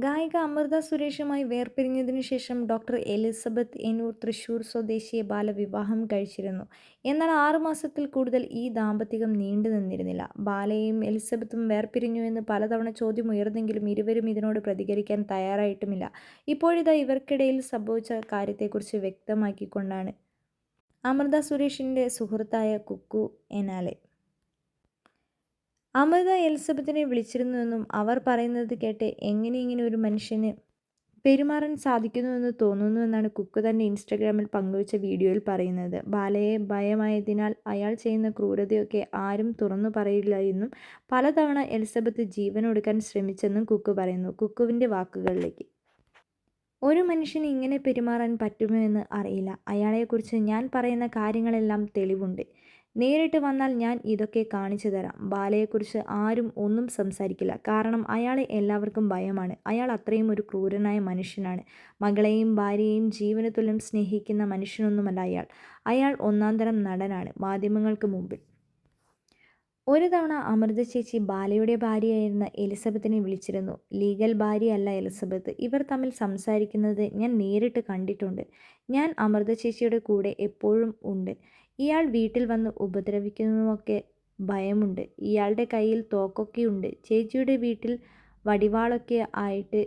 ഗായിക അമൃത സുരേഷുമായി വേർപിരിഞ്ഞതിനു ശേഷം doctor Elizabeth Ennur Thrissur സ്വദേശിയെ ബാലവിവാഹം കഴിച്ചിരുന്നു. എന്നാൽ ആറുമാസത്തിൽ കൂടുതൽ ഈ ദാമ്പത്യം നീണ്ടു നിന്നിരുന്നില്ല. ബാലയും എലിസബത്തും വേർപിരിഞ്ഞു എന്ന് പലതവണ ചോദ്യം ഉയർന്നെങ്കിലും ഇരുവരും ഇതിനോട് പ്രതികരിക്കാൻ തയ്യാറായിട്ടുമില്ല. ഇപ്പോഴിതാ ഇവർക്കിടയിൽ സംഭവിച്ച കാര്യത്തെക്കുറിച്ച് വ്യക്തമാക്കിക്കൊണ്ടാണ് അമൃത സുരേഷിന്റെ സുഹൃത്തായ കുക്കു എനാലെ അമൃത എലിസബത്തിനെ വിളിച്ചിരുന്നുവെന്നും അവർ പറയുന്നത് കേട്ട് എങ്ങനെ ഇങ്ങനെ ഒരു മനുഷ്യന് പെരുമാറാൻ സാധിക്കുന്നുവെന്ന് തോന്നുന്നുവെന്നാണ് കുക്ക് തന്റെ ഇൻസ്റ്റഗ്രാമിൽ പങ്കുവച്ച വീഡിയോയിൽ പറയുന്നത്. ബാലയെ ഭയമായതിനാൽ അയാൾ ചെയ്യുന്ന ക്രൂരതയൊക്കെ ആരും തുറന്നു പറയില്ല എന്നും പലതവണ എലിസബത്ത് ജീവനൊടുക്കാൻ ശ്രമിച്ചെന്നും കുക്ക് പറയുന്നു. കുക്കുവിന്റെ വാക്കുകളിലേക്ക്. ഒരു മനുഷ്യന് ഇങ്ങനെ പെരുമാറാൻ പറ്റുമോ എന്ന് അറിയില്ല. അയാളെക്കുറിച്ച് ഞാൻ പറയുന്ന കാര്യങ്ങളെല്ലാം തെളിവുണ്ട്. നേരിട്ട് വന്നാൽ ഞാൻ ഇതൊക്കെ കാണിച്ചു തരാം. ബാലയെക്കുറിച്ച് ആരും ഒന്നും സംസാരിക്കില്ല. കാരണം അയാളെ എല്ലാവർക്കും ഭയമാണ്. അയാൾ അത്രയും ഒരു ക്രൂരനായ മനുഷ്യനാണ്. മകളെയും ഭാര്യയെയും ജീവനത്തുല്യം സ്നേഹിക്കുന്ന മനുഷ്യനൊന്നുമല്ല അയാൾ. അയാൾ ഒന്നാന്തരം നടനാണ് മാധ്യമങ്ങൾക്ക് മുമ്പിൽ. ഒരു തവണ അമൃത ചേച്ചി ബാലയുടെ ഭാര്യയായിരുന്ന എലിസബത്തിനെ വിളിച്ചിരുന്നു. ലീഗൽ ഭാര്യയല്ല എലിസബത്ത്. ഇവർ തമ്മിൽ സംസാരിക്കുന്നത് ഞാൻ നേരിട്ട് കണ്ടിട്ടുണ്ട്. ഞാൻ അമൃത ചേച്ചിയുടെ കൂടെ എപ്പോഴും ഉണ്ട്. ഇയാൾ വീട്ടിൽ വന്ന് ഉപദ്രവിക്കുന്നതുമൊക്കെ ഭയമുണ്ട്. ഇയാളുടെ കയ്യിൽ തോക്കൊക്കെയുണ്ട്. ചേച്ചിയുടെ വീട്ടിൽ വടിവാളൊക്കെ ആയിട്ട്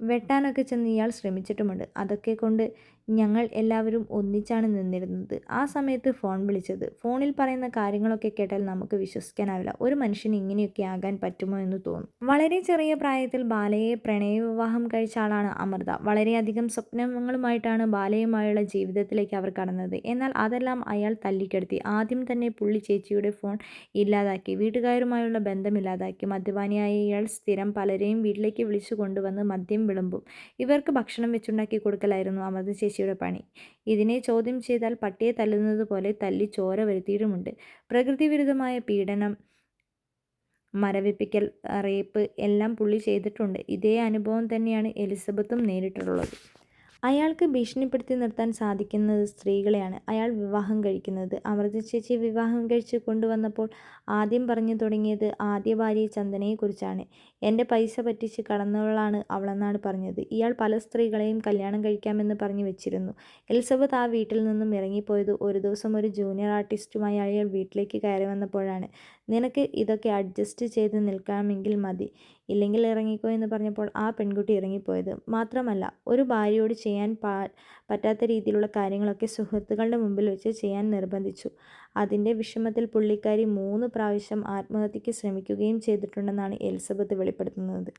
വെട്ടാനൊക്കെ ചെന്ന് ഇയാൾ ശ്രമിച്ചിട്ടുമുണ്ട്. അതൊക്കെ കൊണ്ട് ഞങ്ങൾ എല്ലാവരും ഒന്നിച്ചാണ് നിന്നിരുന്നത്. ആ സമയത്ത് ഫോൺ വിളിച്ചത്. ഫോണിൽ പറയുന്ന കാര്യങ്ങളൊക്കെ കേട്ടാൽ നമുക്ക് വിശ്വസിക്കാനാവില്ല. ഒരു മനുഷ്യൻ ഇങ്ങനെയൊക്കെ ആകാൻ പറ്റുമോ എന്ന് തോന്നും. വളരെ ചെറിയ പ്രായത്തിൽ ബാലയെ പ്രണയവിവാഹം കഴിച്ച ആളാണ് അമൃത. വളരെയധികം സ്വപ്നങ്ങളുമായിട്ടാണ് ബാലയുമായുള്ള ജീവിതത്തിലേക്ക് അവർ കടന്നത്. എന്നാൽ അതെല്ലാം അയാൾ തല്ലിക്കെടുത്തി. ആദ്യം തന്നെ പുള്ളി ചേച്ചിയുടെ ഫോൺ ഇല്ലാതാക്കി. വീട്ടുകാരുമായുള്ള ബന്ധമില്ലാതാക്കി മദ്യപാനിയായ ഇയാൾ സ്ഥിരം പലരെയും വീട്ടിലേക്ക് വിളിച്ചു കൊണ്ടുവന്ന് മദ്യം വിളമ്പും. ഇവർക്ക് ഭക്ഷണം വെച്ചുണ്ടാക്കി കൊടുക്കലായിരുന്നു അമൃത ചേച്ചിയുടെ പണി. ഇതിനെ ചോദ്യം ചെയ്താൽ പട്ടിയെ തല്ലുന്നത് പോലെ തല്ലി ചോര വരുത്തിയിട്ടുമുണ്ട്. പ്രകൃതിവിരുദ്ധമായ പീഡനം, മരവിപ്പിക്കൽ, റേപ്പ് എല്ലാം പുള്ളി ചെയ്തിട്ടുണ്ട്. ഇതേ അനുഭവം തന്നെയാണ് എലിസബത്തും നേരിട്ടിട്ടുള്ളത്. അയാൾക്ക് ഭീഷണിപ്പെടുത്തി നിർത്താൻ സാധിക്കുന്നത് സ്ത്രീകളെയാണ് അയാൾ വിവാഹം കഴിക്കുന്നത്. അമൃത ചേച്ചി വിവാഹം കഴിച്ച് കൊണ്ടുവന്നപ്പോൾ ആദ്യം പറഞ്ഞു തുടങ്ങിയത് ആദ്യ ഭാര്യ ചന്ദനയെക്കുറിച്ചാണ്. എന്റെ പൈസ പറ്റിച്ച് കടന്നവളാണ് അവളെന്നാണ് പറഞ്ഞത്. ഇയാൾ പല സ്ത്രീകളെയും കല്യാണം കഴിക്കാമെന്ന് പറഞ്ഞു വെച്ചിരുന്നു. എലിസബത്ത് ആ വീട്ടിൽ നിന്നും ഇറങ്ങിപ്പോയത് ഒരു ദിവസം ഒരു ജൂനിയർ ആർട്ടിസ്റ്റുമായി അയാൾ വീട്ടിലേക്ക് കയറി വന്നപ്പോഴാണ്. നിനക്ക് ഇതൊക്കെ അഡ്ജസ്റ്റ് ചെയ്ത് നിൽക്കാമെങ്കിൽ മതി. ഇല്ലെങ്കിൽ ഇറങ്ങിക്കോ എന്ന് പറഞ്ഞപ്പോൾ ആ പെൺകുട്ടി ഇറങ്ങിപ്പോയത്. മാത്രമല്ല ഒരു ഭാര്യയോട് ചെയ്യാൻ പറ്റാത്ത രീതിയിലുള്ള കാര്യങ്ങളൊക്കെ സുഹൃത്തുക്കളുടെ മുമ്പിൽ വെച്ച് ചെയ്യാൻ നിർബന്ധിച്ചു. അതിന്റെ വിഷമത്തിൽ പുള്ളിക്കാരി മൂന്ന് പ്രാവശ്യം ആത്മഹത്യയ്ക്ക് ശ്രമിക്കുകയും ചെയ്തിട്ടുണ്ടെന്നാണ് എലിസബത്ത് വെളിപ്പെടുത്തുന്നത്.